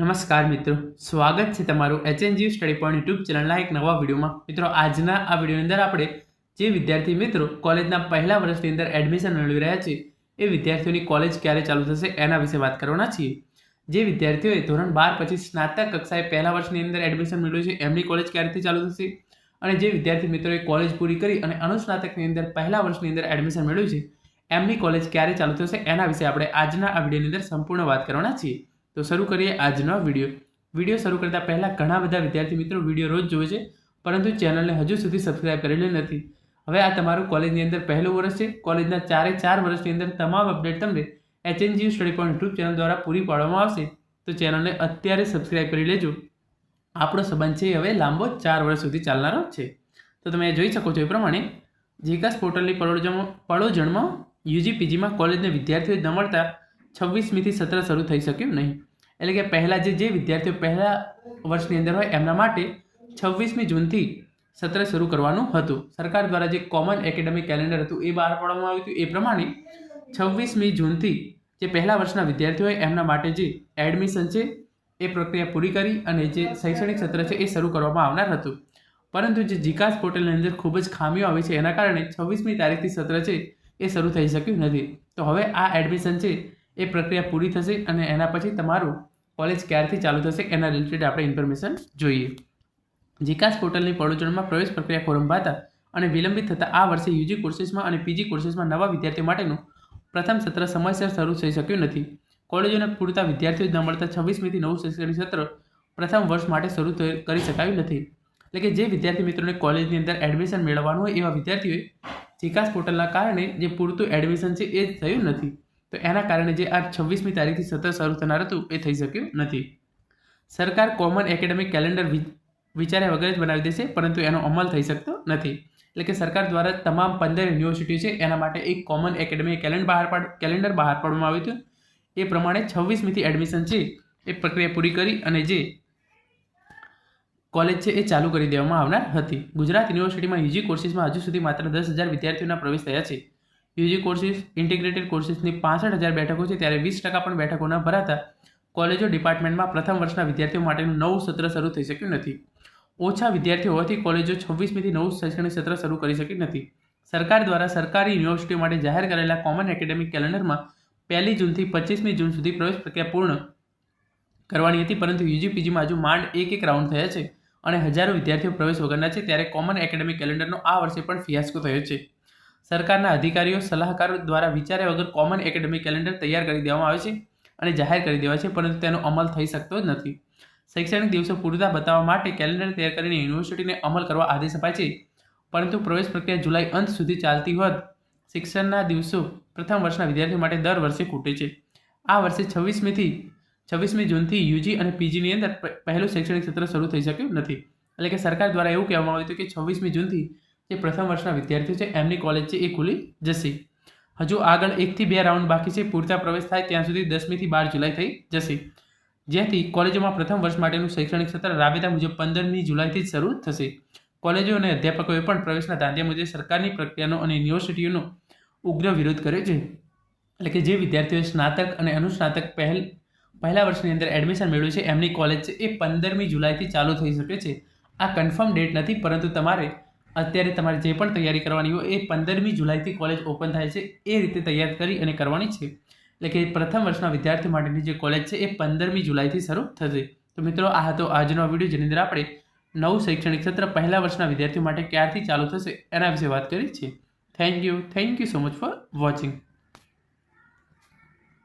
નમસ્કાર મિત્રો. સ્વાગત છે તમારું એચએનજી સ્ટડી પોઈન્ટ યુટ્યુબ ચેનલના એક નવા વિડીયોમાં. મિત્રો, આજના આ વિડીયોની અંદર આપણે જે વિદ્યાર્થી મિત્રો કોલેજના પહેલા વર્ષની અંદર એડમિશન મેળવી રહ્યા છે, એ વિદ્યાર્થીઓની કોલેજ ક્યારે ચાલુ થશે એના વિશે વાત કરવાના છીએ. જે વિદ્યાર્થીઓએ ધોરણ બાર પછી સ્નાતક કક્ષાએ પહેલા વર્ષની અંદર એડમિશન મેળવ્યું છે, એમની કોલેજ ક્યારેથી ચાલુ થશે? અને જે વિદ્યાર્થી મિત્રોએ કોલેજ પૂરી કરી અને અનુસ્નાતકની અંદર પહેલા વર્ષની અંદર એડમિશન મેળવ્યું છે, એમની કોલેજ ક્યારે ચાલુ થશે એના વિશે આપણે આજના આ વિડીયોની અંદર સંપૂર્ણ વાત કરવાના છીએ. તો શરૂ કરીએ આજનો વીડિયો. વીડિયો શરૂ કરતાં પહેલાં ઘણા બધા વિદ્યાર્થી મિત્રો વીડિયો રોજ જોવે છે, પરંતુ ચેનલને હજુ સુધી સબસ્ક્રાઈબ કરેલી નથી. હવે આ તમારું કોલેજની અંદર પહેલું વર્ષ છે. કોલેજના ચારે ચાર વર્ષની અંદર તમામ અપડેટ તમને HNG study point YouTube channel દ્વારા પૂરી પાડવામાં આવશે. તો ચેનલને અત્યારે સબસ્ક્રાઈબ કરી લેજો. આપણો સંબંધ છે હવે લાંબો ચાર વર્ષ સુધી ચાલનારો છે. તો તમે જોઈ શકો છો એ પ્રમાણે જીકાસ પોર્ટલની પળોજણ પળોજણમાં યુજી પીજીમાં કોલેજના વિદ્યાર્થીઓ ન મળતા છવ્વીસમીથી સત્ર શરૂ થઈ શક્યું નહીં. એટલે કે પહેલાં જે જે વિદ્યાર્થીઓ પહેલા વર્ષની અંદર હોય એમના માટે છવ્વીસમી જૂનથી સત્ર શરૂ કરવાનું હતું. સરકાર દ્વારા જે કોમન એકેડેમિક કેલેન્ડર હતું એ બહાર પાડવામાં આવ્યું હતું એ પ્રમાણે છવ્વીસમી જૂનથી જે પહેલા વર્ષના વિદ્યાર્થીઓ હોય એમના માટે જે એડમિશન છે એ પ્રક્રિયા પૂરી કરી અને જે શૈક્ષણિક સત્ર છે એ શરૂ કરવામાં આવનાર હતું. પરંતુ જે જીકાસ પોર્ટલની અંદર ખૂબ જ ખામીઓ આવી છે એના કારણે છવ્વીસમી તારીખથી સત્ર છે એ શરૂ થઈ શક્યું નથી. તો હવે આ એડમિશન છે એ પ્રક્રિયા પૂરી થશે અને એના પછી તમારું કોલેજ ક્યારથી ચાલુ થશે એના રિલેટેડ આપણે ઇન્ફોર્મેશન જોઈએ. જીકાસ પોર્ટલની પડોજણમાં પ્રવેશ પ્રક્રિયા ખોરંભાતા અને વિલંબિત થતાં આ વર્ષે યુજી કોર્સીસમાં અને પીજી કોર્સીસમાં નવા વિદ્યાર્થીઓ માટેનું પ્રથમ સત્ર સમયસર શરૂ થઈ શક્યું નથી. કોલેજોને પૂરતા વિદ્યાર્થીઓ ન મળતા છવ્વીસમીથી નવું શૈક્ષણિક સત્ર પ્રથમ વર્ષ માટે શરૂ કરી શકાયું નથી. એટલે કે જે વિદ્યાર્થી મિત્રોને કોલેજની અંદર એડમિશન મેળવવાનું હોય એવા વિદ્યાર્થીઓએ જીકાસ પોર્ટલના કારણે જે પૂરતું એડમિશન છે એ થયું નથી. તો એના કારણે જે આ છવ્વીસમી તારીખથી સત્ર શરૂ થનાર હતું, એ થઈ શક્યું નથી. સરકાર કોમન એકેડેમિક કેલેન્ડર વિચાર્યા વગર જ બનાવી દેશે, પરંતુ એનો અમલ થઈ શકતો નથી. એટલે કે સરકાર દ્વારા તમામ પંદર યુનિવર્સિટી છે, એના માટે એક કોમન એકેડમી કેલેન્ડર બહાર પાડ, કેલેન્ડર બહાર પાડવામાં આવ્યું હતું. એ પ્રમાણે છવ્વીસમીથી એડમિશન છે, એ પ્રક્રિયા પૂરી કરી અને જે કોલેજ છે, એ ચાલુ કરી દેવામાં આવનાર હતી. ગુજરાત યુનિવર્સિટીમાં યુજી કોર્સીસમાં હજુ સુધી માત્ર દસ હજાર વિદ્યાર્થીઓના પ્રવેશ થયા છે. યુજી કોર્સિસ, ઇન્ટિગ્રેટેડ કોર્સિસની પાસઠ હજાર બેઠકો છે, ત્યારે વીસ ટકા પણ બેઠકો ભરાતા કોલેજો ડિપાર્ટમેન્ટમાં પ્રથમ વર્ષના વિદ્યાર્થીઓ માટેનું નવું સત્ર શરૂ થઈ શક્યું નથી. ઓછા વિદ્યાર્થીઓ હોવાથી કોલેજો છવ્વીસમીથી નવું શૈક્ષણિક સત્ર શરૂ કરી શકી નથી. સરકાર દ્વારા સરકારી યુનિવર્સિટીઓ માટે જાહેર કરેલા કોમન એકેડેમિક કેલેન્ડરમાં પહેલી જૂનથી પચીસમી જૂન સુધી પ્રવેશ પ્રક્રિયા પૂર્ણ કરવાની હતી, પરંતુ યુજી પીજીમાં હજુ માંડ એક એક રાઉન્ડ થયા છે અને હજારો વિદ્યાર્થીઓ પ્રવેશ વગરના છે, ત્યારે કોમન એકેડેમિક કેલેન્ડરનો આ વર્ષે પણ ફિયાસ્કો થયો છે. સરકારના અધિકારીઓ સલાહકારો દ્વારા વિચાર્યા વગર કોમન એકેડેમિક કેલેન્ડર તૈયાર કરી દેવામાં આવે છે અને જાહેર કરી દેવાય છે, પરંતુ તેનો અમલ થઈ શકતો જ નથી. શૈક્ષણિક દિવસો પૂરતા બતાવવા માટે કેલેન્ડર તૈયાર કરીને યુનિવર્સિટીને અમલ કરવા આદેશ અપાય છે, પરંતુ પ્રવેશ પ્રક્રિયા જુલાઈ અંત સુધી ચાલતી હોત, શિક્ષણના દિવસો પ્રથમ વર્ષના વિદ્યાર્થીઓ માટે દર વર્ષે ખૂટે છે. આ વર્ષે છવ્વીસમીથી છવ્વીસમી જૂનથી યુજી અને પીજીની અંદર પહેલું શૈક્ષણિક સત્ર શરૂ થઈ શક્યું નથી. એટલે કે સરકાર દ્વારા એવું કહેવામાં આવ્યું હતું કે છવ્વીસમી જૂનથી જે પ્રથમ વર્ષના વિદ્યાર્થીઓ છે. એમની કોલેજ છે એ ખુલી જશે. હજુ આગળ એકથી બે રાઉન્ડ બાકી છે. પૂરતા પ્રવેશ થાય ત્યાં સુધી દસમીથી બાર જુલાઈ થઈ જશે. જેથી કોલેજોમાં પ્રથમ વર્ષ માટેનું શૈક્ષણિક સત્ર રાબેતા મુજબ પંદરમી જુલાઈથી જ શરૂ થશે. કોલેજો અને અધ્યાપકોએ પણ પ્રવેશના ધાંધ્યા મુજબ સરકારની પ્રક્રિયાનો અને યુનિવર્સિટીઓનો ઉગ્ર વિરોધ કર્યો છે. એટલે કે જે વિદ્યાર્થીઓએ સ્નાતક અને અનુસ્નાતક પહેલ, પહેલા વર્ષની અંદર એડમિશન મેળવ્યું છે, એમની કોલેજ છે એ પંદરમી જુલાઈથી ચાલુ થઈ શકે છે. આ કન્ફર્મ ડેટ નથી, પરંતુ તમારે અત્યારે તમારે જે પણ તૈયારી કરવાની હોય એ પંદરમી જુલાઈથી કોલેજ ઓપન થાય છે, એ રીતે તૈયાર કરી અને કરવાની છે. એટલે કે પ્રથમ વર્ષના વિદ્યાર્થી માટેની જે કોલેજ છે, એ પંદરમી જુલાઈથી શરૂ થશે. તો મિત્રો, આ હતો આજનો વીડિયો, જેની અંદર આપણે નવું શૈક્ષણિક સત્ર પહેલા વર્ષના વિદ્યાર્થીઓ માટે ક્યારથી ચાલુ થશે એના વિશે વાત કરી છે. Thank you thank you so much for watching